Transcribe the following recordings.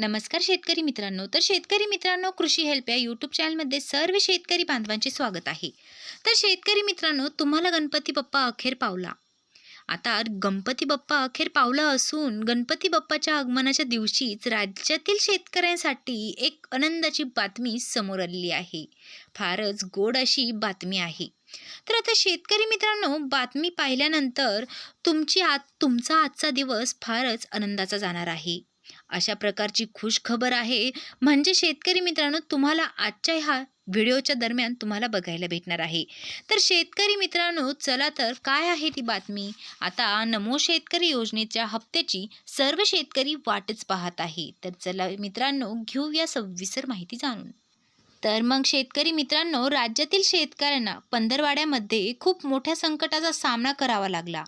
नमस्कार शेतकरी मित्रांनो. तर शेतकरी मित्रांनो कृषी हेल्प या यूट्यूब चॅनलमध्ये सर्व शेतकरी बांधवांचे स्वागत आहे. तर शेतकरी मित्रांनो तुम्हाला गणपती बाप्पा अखेर पावला. आता गणपती बाप्पा अखेर पावला असून गणपती बाप्पाच्या आगमनाच्या दिवशीच राज्यातील शेतकऱ्यांसाठी एक आनंदाची बातमी समोर आलेली आहे. फारच गोड अशी बातमी आहे. तर आता शेतकरी मित्रांनो बातमी पाहिल्यानंतर तुमची आज तुमचा आजचा दिवस फारच आनंदाचा जाणार आहे. अशा प्रकारची खुश खबर आहे. म्हणजे शेतकरी मित्रांनो तुम्हाला आजच्या ह्या व्हिडिओच्या दरम्यान तुम्हाला बघायला भेटणार आहे. तर शेतकरी मित्रांनो चला तर काय आहे ती बातमी? आता नमो शेतकरी योजनेच्या हप्त्याची सर्व शेतकरी वाटच पाहत आहे. तर चला मित्रांनो घेऊया सविस्तर माहिती जाणून. तर मग शेतकरी मित्रांनो राज्यातील शेतकऱ्यांना पंधरवाड्यामध्ये खूप मोठ्या संकटाचा सामना करावा लागला.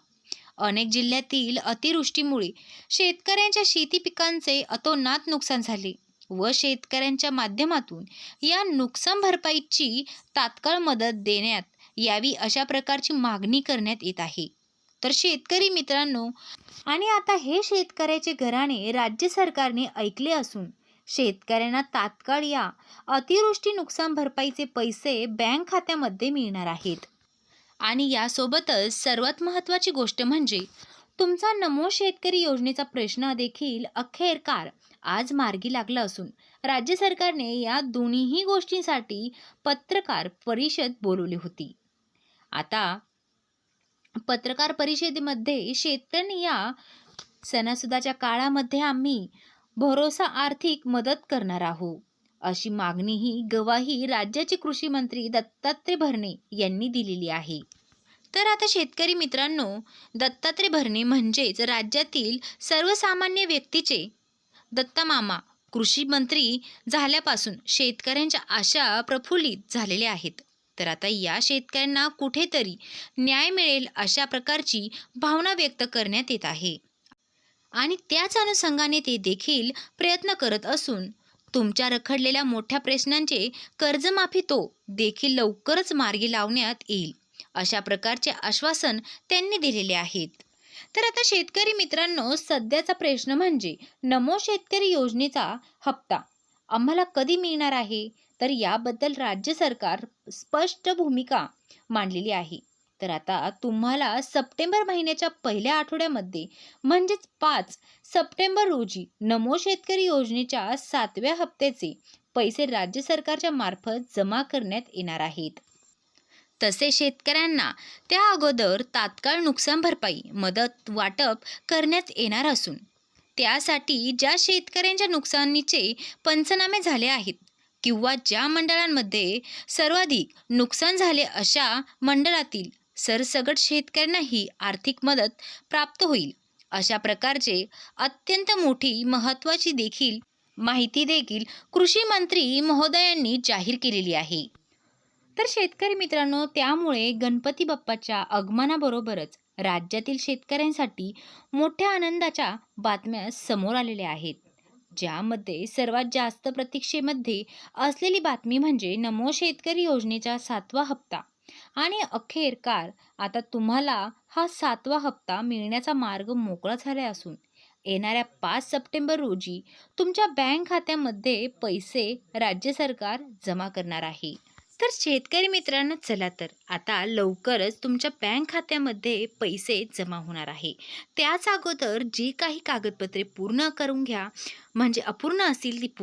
अनेक जिल्ह्यातील अतिवृष्टीमुळे शेतकऱ्यांच्या शेती पिकांचे अतोनात नुकसान झाले व शेतकऱ्यांच्या माध्यमातून या नुकसान भरपाईची तात्काळ मदत देण्यात यावी अशा प्रकारची मागणी करण्यात येत आहे. तर शेतकरी मित्रांनो आणि आता हे शेतकऱ्याचे घराणे राज्य सरकारने ऐकले असून शेतकऱ्यांना तात्काळ या अतिवृष्टी नुकसान भरपाईचे पैसे बँक खात्यामध्ये मिळणार आहेत. आणि यासोबतच सर्वात महत्त्वाची गोष्ट म्हणजे तुमचा नमो शेतकरी योजनेचा प्रश्न देखील अखेरकार आज मार्गी लागला असून राज्य सरकारने या दोन्हीही गोष्टींसाठी पत्रकार परिषद बोलवली होती. आता पत्रकार परिषदेमध्ये शेतकऱ्यांनी या सणासुदाच्या काळामध्ये आम्ही भरोसा आर्थिक मदत करणार आहोत. अशी मागणीही गवाही राज्याचे कृषी मंत्री दत्तात्रय भरणे यांनी दिलेली आहे. तर आता शेतकरी मित्रांनो दत्तात्रय भरणे म्हणजेच राज्यातील सर्वसामान्य व्यक्तीचे दत्तामामा कृषी मंत्री झाल्यापासून शेतकऱ्यांच्या आशा प्रफुल्लित झालेल्या आहेत. तर आता या शेतकऱ्यांना कुठेतरी न्याय मिळेल अशा प्रकारची भावना व्यक्त करण्यात येत आहे. आणि त्याच अनुषंगाने ते देखील प्रयत्न करत असून तुमच्या रखडलेल्या मोठ्या प्रश्नांचे कर्जमाफी तो देखील लवकरच मार्गी लावण्यात येईल. अशा प्रकारचे आश्वासन त्यांनी दिलेले आहेत. तर आता शेतकरी मित्रांनो सध्याचा प्रश्न म्हणजे नमो शेतकरी योजनेचा हप्ता आम्हाला कधी मिळणार आहे? तर याबद्दल राज्य सरकार स्पष्ट भूमिका मांडलेली आहे. तर आता तुम्हाला सप्टेंबर महिन्याच्या पहिल्या आठवड्यामध्ये म्हणजेच पाच सप्टेंबर रोजी नमो शेतकरी योजनेच्या सातव्या हप्त्याचे पैसे राज्य सरकारच्या मार्फत जमा करण्यात येणार आहेत. तसे शेतकऱ्यांना त्या अगोदर तात्काळ नुकसान भरपाई मदत वाटप करण्यात येणार असून त्यासाठी ज्या शेतकऱ्यांच्या नुकसानीचे पंचनामे झाले आहेत किंवा ज्या मंडळांमध्ये सर्वाधिक नुकसान झाले अशा मंडळातील सरसगट शेतकऱ्यांनाही आर्थिक मदत प्राप्त होईल. अशा प्रकारचे अत्यंत मोठी महत्त्वाची देखील माहिती देखील कृषी मंत्री महोदयांनी जाहीर केलेली आहे. तर शेतकरी मित्रांनो त्यामुळे गणपती बाप्पाच्या आगमनाबरोबरच राज्यातील शेतकऱ्यांसाठी मोठ्या आनंदाच्या बातम्या समोर आलेल्या आहेत. ज्यामध्ये सर्वात जास्त प्रतीक्षेमध्ये असलेली बातमी म्हणजे नमो शेतकरी योजनेचा सातवा हप्ता. आणि अखेरकार आता तुम्हाला हा सातवा हप्ता मिळण्याचा मार्ग मोकळा झाला असून येणाऱ्या पाच सप्टेंबर रोजी तुमच्या बँक खात्यामध्ये पैसे राज्य सरकार जमा करणार आहे. तर शेतकरी मित्रांनो चला तर आता लवकरच तुमच्या बँक खात्यामध्ये पैसे जमा होणार आहे. त्याच अगोदर जी काही कागदपत्रे पूर्ण करून घ्या म्हणजे अपूर्ण असतील ती